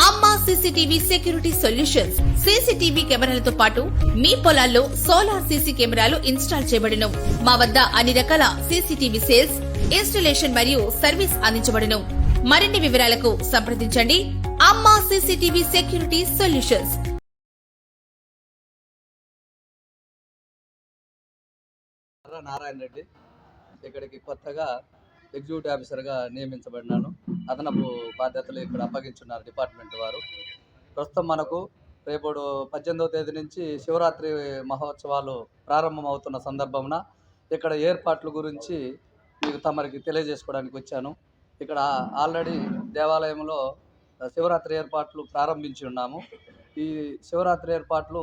అమ్మా CCTV security solutions. CCTV కెమెరాలతో పాటు మీ పొలాల్లో సోలార్ సీసీ కెమెరాలు ఇన్స్టాల్ చేయబడిన. మా వద్ద అన్ని రకాల సీసీటీవీ సేల్స్ ఇన్స్టలేషన్ మరియు సర్వీస్ అందించబడిన. మరిన్ని వివరాలకు సంప్రదించండి. అమ్మా CCTV security solutions. Narayana Reddy. ఇక్కడికి కొత్తగా ఎగ్జిక్యూటివ్ ఆఫీసర్గా నియమించబడినాను. అదనపు బాధ్యతలు ఇక్కడ అప్పగించున్నారు డిపార్ట్మెంట్ వారు. ప్రస్తుతం మనకు రేపు పద్దెనిమిదవ తేదీ నుంచి శివరాత్రి మహోత్సవాలు ప్రారంభమవుతున్న సందర్భమున ఇక్కడ ఏర్పాట్ల గురించి మీకు తమరికి తెలియజేసుకోవడానికి వచ్చాను. ఇక్కడ ఆల్రెడీ దేవాలయంలో శివరాత్రి ఏర్పాట్లు ప్రారంభించి ఉన్నాము. ఈ శివరాత్రి ఏర్పాట్లు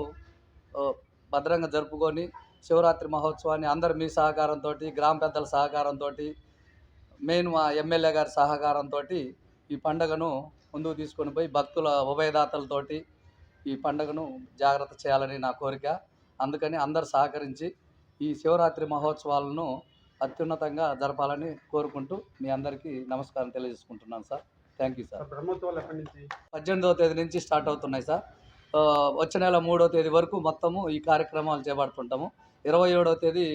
భద్రంగా జరుపుకొని శివరాత్రి మహోత్సవాన్ని అందరు మీ సహకారంతో గ్రామ పెద్దల సహకారంతో మెయిన్ మా ఎమ్మెల్యే గారి సహకారంతో ఈ పండుగను ముందుకు తీసుకొని పోయి భక్తుల ఉభయదాతలతోటి ఈ పండుగను జాగ్రత్త చేయాలని నా కోరిక. అందుకని అందరు సహకరించి ఈ శివరాత్రి మహోత్సవాలను అత్యున్నతంగా జరపాలని కోరుకుంటూ మీ అందరికీ నమస్కారం తెలియజేసుకుంటున్నాను సార్. థ్యాంక్ యూ సార్ బ్రహ్మోత్సవాలు ఎక్కడి నుంచి? పద్దెనిమిదవ తేదీ నుంచి స్టార్ట్ అవుతున్నాయి సార్. వచ్చే నెల మూడవ తేదీ వరకు మొత్తము ఈ కార్యక్రమాలు చేపడుతుంటాము. ఇరవై ఏడవ తేదీ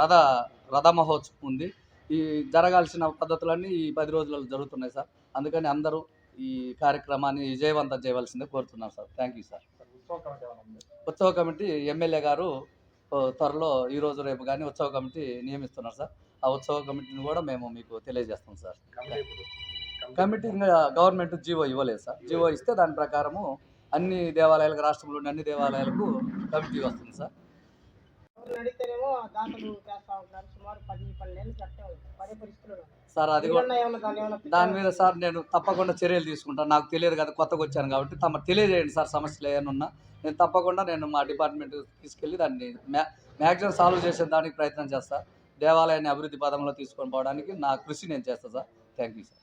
రథ రథ మహోత్సవం ఉంది. ఈ జరగాల్సిన పద్ధతులన్నీ ఈ పది రోజులలో జరుగుతున్నాయి సార్. అందుకని అందరూ ఈ కార్యక్రమాన్ని విజయవంతం చేయవలసిందే కోరుతున్నాను సార్. థ్యాంక్ యూ సార్ ఉత్సవ కమిటీ ఎమ్మెల్యే గారు త్వరలో ఈ రోజు రేపు కానీ ఉత్సవ కమిటీ నియమిస్తున్నారు సార్. ఆ ఉత్సవ కమిటీని కూడా మేము మీకు తెలియజేస్తాం సార్. కమిటీ గవర్నమెంట్ జీవో ఇవ్వలేదు సార్. జీవో ఇస్తే దాని ప్రకారము అన్ని దేవాలయాలకు రాష్ట్రంలోని అన్ని దేవాలయాలకు కమిటీ వస్తుంది సార్. అడిగితేనేమో దాతలు చేస్తా ఉంటారు. సుమారు పది పన్నెండు కట్టాలి పదే పరిస్థితులు సార్ అది కూడా ఏమన్నా ఏమన్నా దాని మీద సార్ నేను తప్పకుండా చర్యలు తీసుకుంటాను. నాకు తెలియదు కదా కొత్తగా వచ్చాను కాబట్టి. తమ తెలియజేయండి సార్ సమస్యలు ఏమైనా ఉన్నా నేను తప్పకుండా నేను మా డిపార్ట్మెంట్ తీసుకెళ్ళి దాన్ని మ్యా మ్యాక్సిమం సాల్వ్ చేసే దానికి ప్రయత్నం చేస్తా. దేవాలయాన్ని అభివృద్ధి పదంలో తీసుకొని పోవడానికి నా కృషి నేను చేస్తాను సార్. Thank you sir.